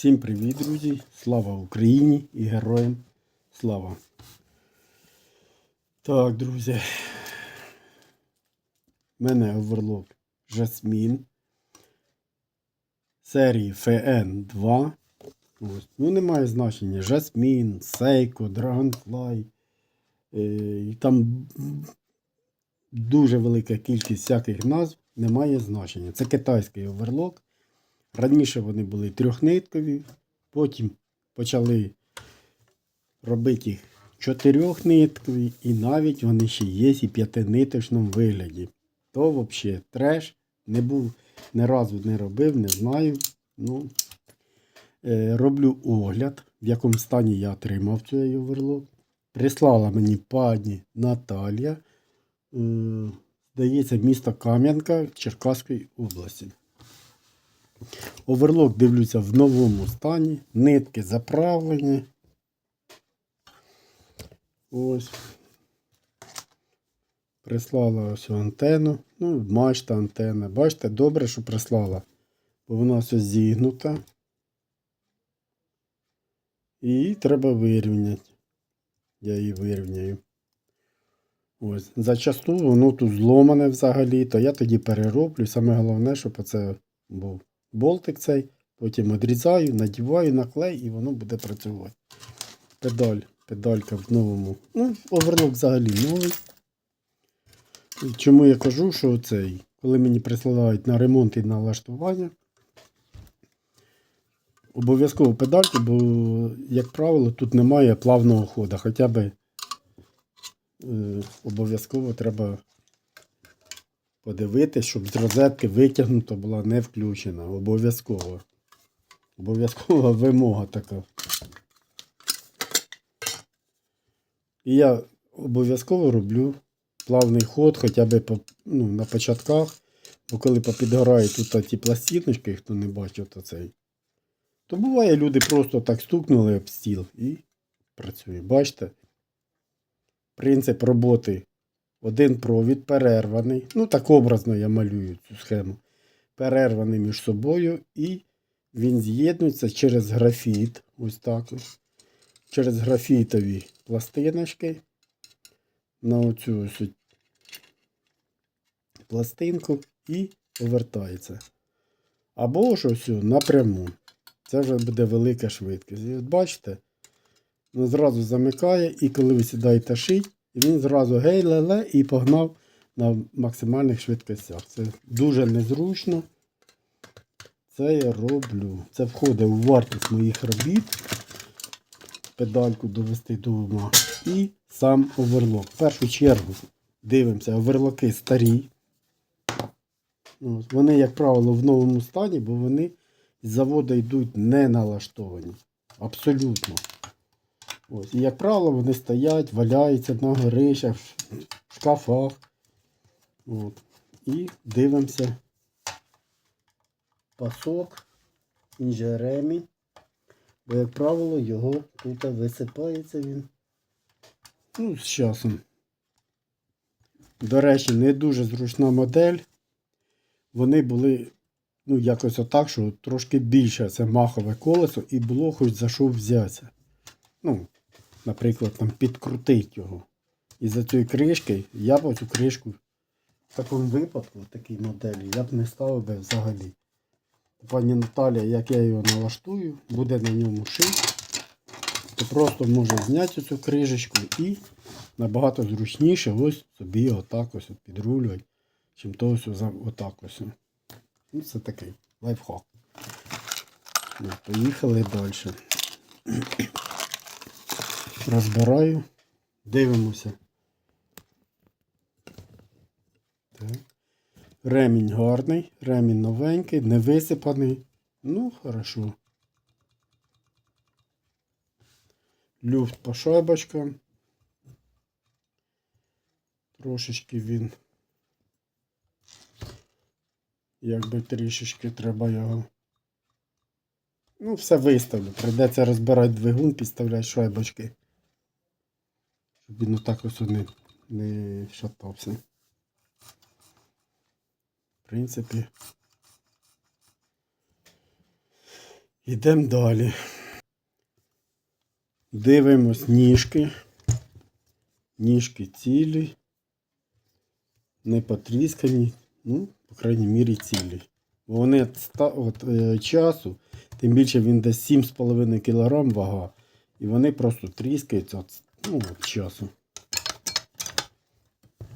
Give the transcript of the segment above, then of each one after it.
Всім привіт, друзі! Слава Україні і героям слава! Так, друзі. У мене оверлок Жасмін серії FN2. Ось. Ну, немає значення. Жасмін, Сейко, Dragonfly. Е, і там дуже велика кількість всяких назв, немає значення. Це китайський оверлок. Раніше вони були трьохниткові, потім почали робити їх чотирьохниткові, і навіть вони ще є і п'ятиниточному вигляді. То взагалі треш не був, ні разу не робив, не знаю. Ну, е, роблю огляд, в якому стані я отримав цей оверлок. Прислала мені пані Наталія. Е, здається, місто Кам'янка Черкаської області. Оверлок дивлюся в новому стані. Нитки заправлені. Ось. Прислала ось антенну. Ну, мачта антенна. Бачите, добре, що прислала. Бо вона ось зігнута. І її треба вирівняти. Я її вирівняю. Ось. Зачасту воно тут зломане взагалі, то я тоді перероблю. Саме головне, щоб оце був болтик цей. Потім відрізаю, надіваю на клей і воно буде працювати. Педаль. Педалька в новому. Ну, оверлок взагалі новий. І Чому я кажу, що цей, коли мені присилають на ремонт і на влаштування, обов'язково педальки, бо, як правило, тут немає плавного ходу. Хоча б е, обов'язково треба подивитись, щоб з розетки витягнута була не включена. Обов'язково. Обов'язкова вимога така. І я обов'язково роблю плавний ход хоча б по, ну, на початках. Бо коли попідгорають тут ті пластиночки, хто не бачив, то цей. То буває, люди просто так стукнули об стіл і працює. Бачите? Принцип роботи. Один провід перерваний. Ну, так образно я малюю цю схему. Перерваний між собою, і він з'єднується через графіт. Ось так. Через графітові пластиночки. На оцю ось пластинку і повертається. Або ж ось напряму. Це вже буде велика швидкість. Бачите, він зразу замикає, і коли ви сідаєте шить, він зразу гей-ле-ле і погнав на максимальних швидкостях. Це дуже незручно. Це я роблю. Це входить у вартість моїх робіт. Педальку довести до ума. І сам оверлок. В першу чергу дивимося, оверлоки старі. Вони, як правило, в новому стані, бо вони з заводу йдуть не налаштовані. Абсолютно. Ось. І, як правило, вони стоять, валяються на горищах, в шкафах. От. І дивимося пасок, інжеремінь. Бо, як правило, його тут висипається він. Ну, з часом. До речі, не дуже зручна модель. Вони були, ну, якось отак, що трошки більше це махове колесо і було хоч за що взятися. Ну, наприклад, там підкрутити його. І за цією кришки я б цю кришку в такому випадку, в такій моделі, я б не ставив би взагалі. Пані Наталія, як я його налаштую, буде на ньому шити, то просто може зняти цю кришечку і набагато зручніше ось собі отак ось підрулювати, чим то ось отак ось. Ну, це такий лайфхак. Ну, Поїхали далі. Розбираю, дивимося. Так. Ремінь гарний, ремінь новенький, не висипаний. Ну, хорошо. Люфт по шайбочкам. Трошечки він. Якби трішечки треба його. Ну, все виставлю. Прийдеться розбирати двигун, підставляти шайбочки. Щоб він отак ось не, не шатався. В принципі. Йдемо далі. Дивимось ніжки. Ніжки цілі. Не потріскані. Ну, по крайній мірі цілі. Бо вони от, е, часу, тим більше він десь 7,5 кг вага. І вони просто тріскаються от, ну, от часу.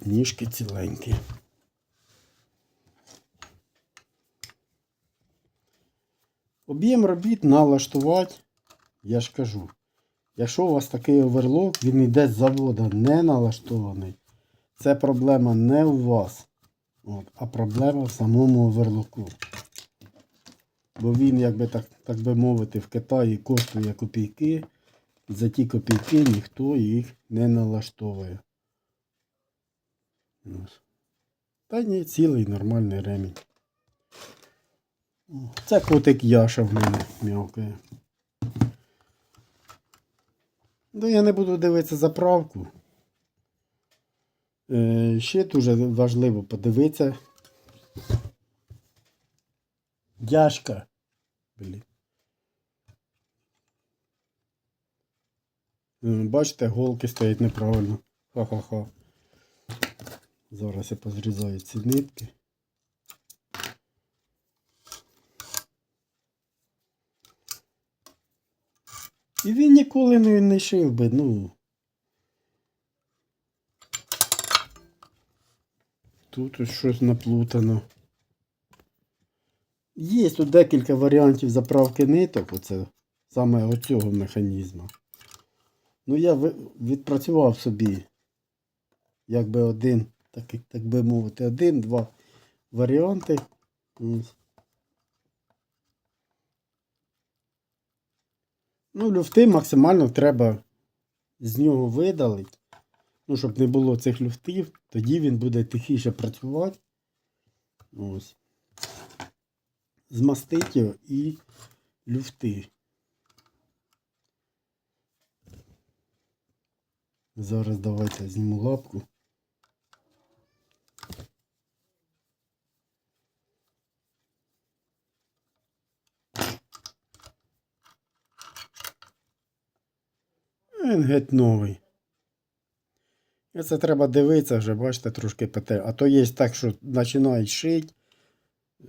Ніжки ціленькі. Об'єм робіт налаштувати, я ж кажу. Якщо у вас такий оверлок, він йде з завода не налаштований, це проблема не у вас, от, а проблема в самому оверлоку. Бо він, як би так, так би мовити, в Китаї коштує копійки, за ті копійки ніхто їх не налаштовує. Та ні, цілий нормальний ремінь. Це котик Яша в мене м'явкає. Ну, я не буду дивитися заправку. Е, ще дуже важливо подивитися. Яшка. Блін. Бачите, голки стоять неправильно. Ха-ха-ха. Зараз я позрізаю ці нитки. І він ніколи не, не шив би, ну. Тут ось щось наплутано. Є тут декілька варіантів заправки ниток, оце саме оцього механізму. Ну, я відпрацював собі, якби один, так, так би мовити, один-два варіанти. Ну, люфти максимально треба з нього видалити. Ну, щоб не було цих люфтів, тоді він буде тихіше працювати. Ось. Змастить його і люфти. Зараз давайте зніму лапку. Він геть новий. І це треба дивитися вже, бачите, трошки петель. А то є так, що починають шити,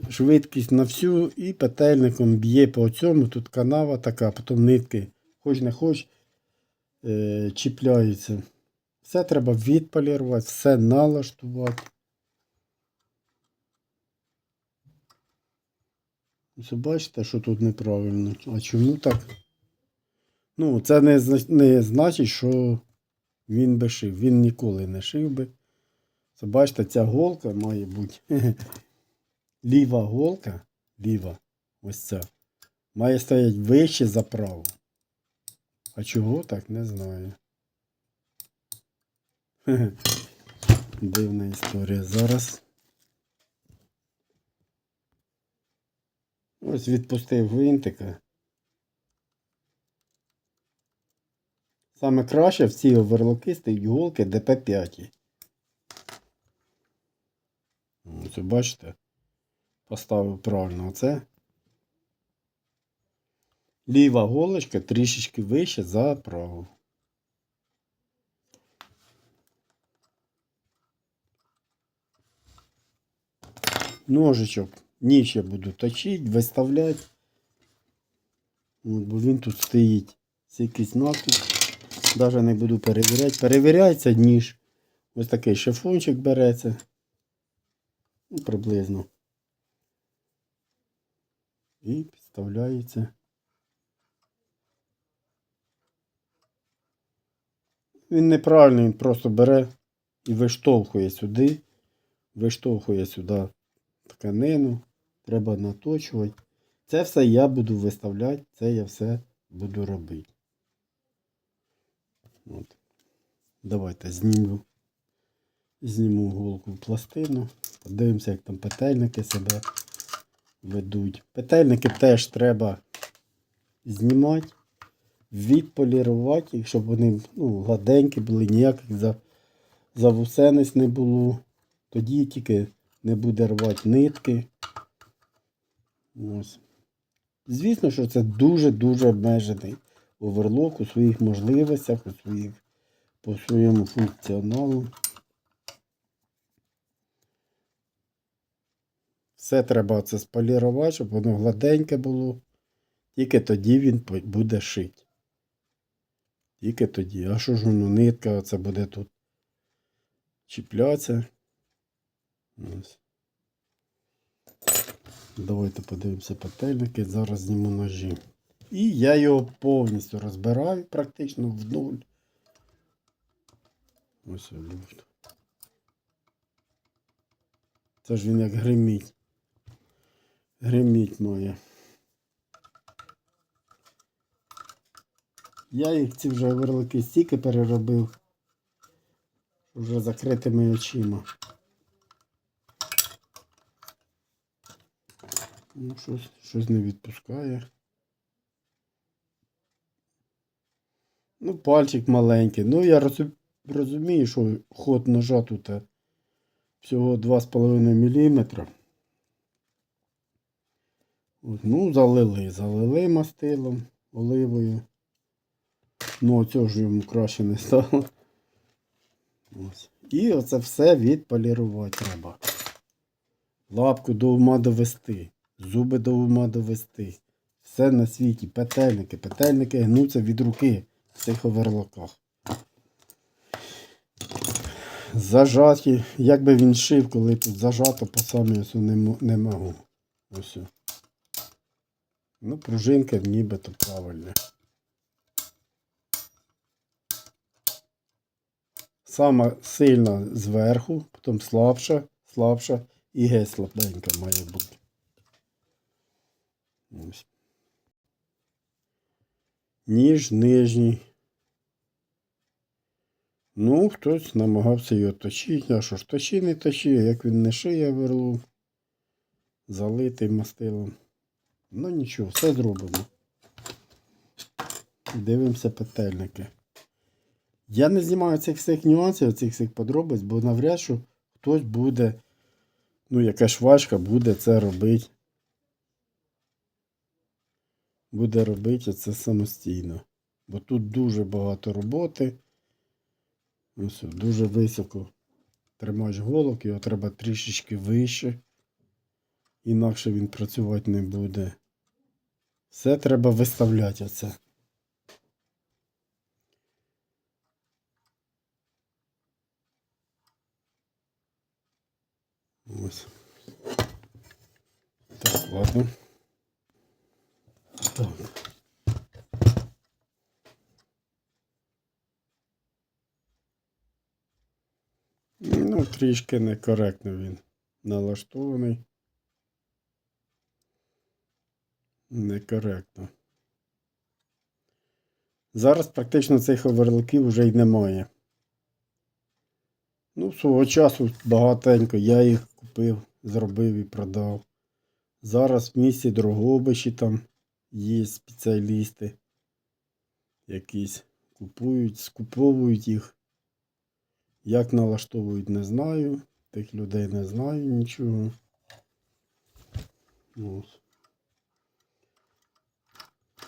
швидкість на всю і петельником б'є по цьому. Тут канава така, потім нитки, хоч не хоч, е, чіпляються. Все треба відполірувати, все налаштувати. Ось бачите, що тут неправильно. А чому так? Ну, це не, не значить, що він би шив. Він ніколи не шив би. Це бачите, ця голка має бути. Ліва голка, ліва, ось ця, має стояти вище за праву. А чого так, не знаю. Дивна історія. Зараз. Ось відпустив гвинтика. Саме краще в цій оверлоки голки ДП5. Ось бачите, поставив правильно оце. Ліва голочка трішечки вище за праву. Ножичок ніж я буду точити, виставляти. От, бо він тут стоїть. Це якийсь накид. Даже не буду перевіряти. Перевіряється ніж. Ось такий шифончик береться. Ну, приблизно. І підставляється. Він неправильний, він просто бере і виштовхує сюди. Виштовхує сюди тканину. Треба наточувати. Це все я буду виставляти, це я все буду робити. От. Давайте зніму. Зніму голку в пластину. Подивимося, як там петельники себе ведуть. Петельники теж треба знімати, відполірувати, їх, щоб вони ну, гладенькі були, ніяких за, завусенець не було. Тоді тільки не буде рвати нитки. Ось. Звісно, що це дуже-дуже обмежений оверлок у своїх можливостях, у своїх, по своєму функціоналу. Все треба це сполірувати, щоб воно гладеньке було. Тільки тоді він буде шить. Тільки тоді. А що ж воно нитка це буде тут чіплятися. Ось. Давайте подивимося петельники. Зараз зніму ножі. І я його повністю розбираю практично в нуль. Ось люфт. Це ж він як гриміть. Гриміть має. Я їх ці вже верлики стільки переробив. Вже закритими очима. Ну, щось, щось не відпускає. Ну, пальчик маленький. Ну, я розумію, що ход ножа тут е, всього 2,5 мм. Ну, залили, залили мастилом, оливою. Ну, цього ж йому краще не стало. Ось. І оце все відполірувати треба. Лапку до ума довести, зуби до ума довести. Все на світі, петельники. Петельники гнуться від руки в цих оверлоках. Зажаті, як би він шив, коли тут зажато по самі не, не можу. Ось. Ну, пружинка нібито правильна. Сама сильна зверху, потім слабша, слабша і геть слабенька має бути. Ось. Ніж нижній. Ну, хтось намагався його точити, а що ж точи не точи, як він не шиє верлу, залитий мастилом. Ну нічого, все зробимо. Дивимося петельники. Я не знімаю цих всіх нюансів, цих всіх подробиць, бо навряд що хтось буде, ну, яка швачка буде це робити. Буде робити це самостійно. Бо тут дуже багато роботи. Ось, дуже високо тримач голок, його треба трішечки вище. Інакше він працювати не буде. Все треба виставляти оце. Ось. Так, ладно. Так. Ну, трішки некоректно він налаштований. Некоректно. Зараз практично цих оверлоків вже й немає. Ну, свого часу багатенько я їх купив, зробив і продав. Зараз в місті Дрогобичі там є спеціалісти. Якісь купують, скуповують їх. Як налаштовують, не знаю. Тих людей не знаю нічого. Ось.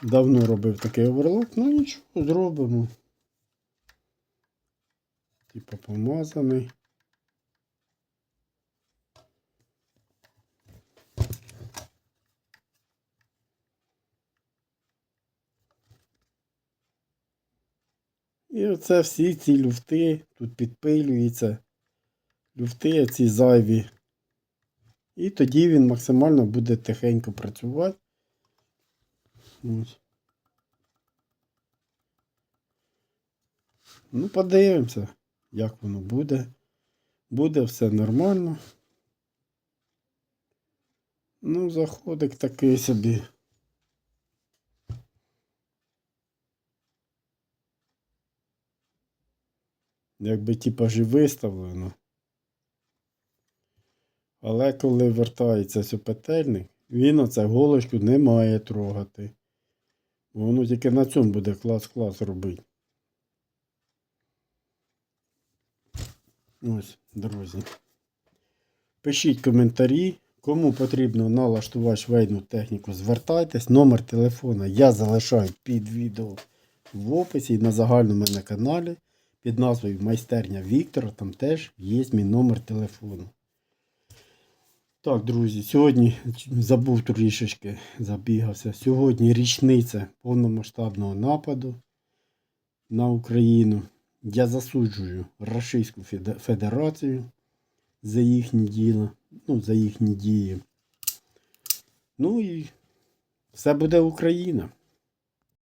Давно робив такий оверлок, ну нічого, зробимо. Типа помазаний. І оце всі ці люфти тут підпилюються. Люфти ці зайві. І тоді він максимально буде тихенько працювати. Ось. Ну, подивимося, як воно буде. Буде все нормально. Ну, заходик такий собі. Якби типа ж виставлено. Але коли вертається цей петельник, він оце голочку не має трогати. Воно тільки на цьому буде клас-клас робити. Ось, друзі. Пишіть коментарі, Кому потрібно налаштувати швейну техніку, звертайтесь. Номер телефона я залишаю під відео в описі і на загальному мене каналі під назвою Майстерня Віктора. Там теж є мій номер телефону. Так, друзі, сьогодні забув трішечки, забігався. Сьогодні річниця повномасштабного нападу на Україну. Я засуджую Російську Феде- Федерацію за їхні діла, ну, за їхні дії. Ну і все буде Україна.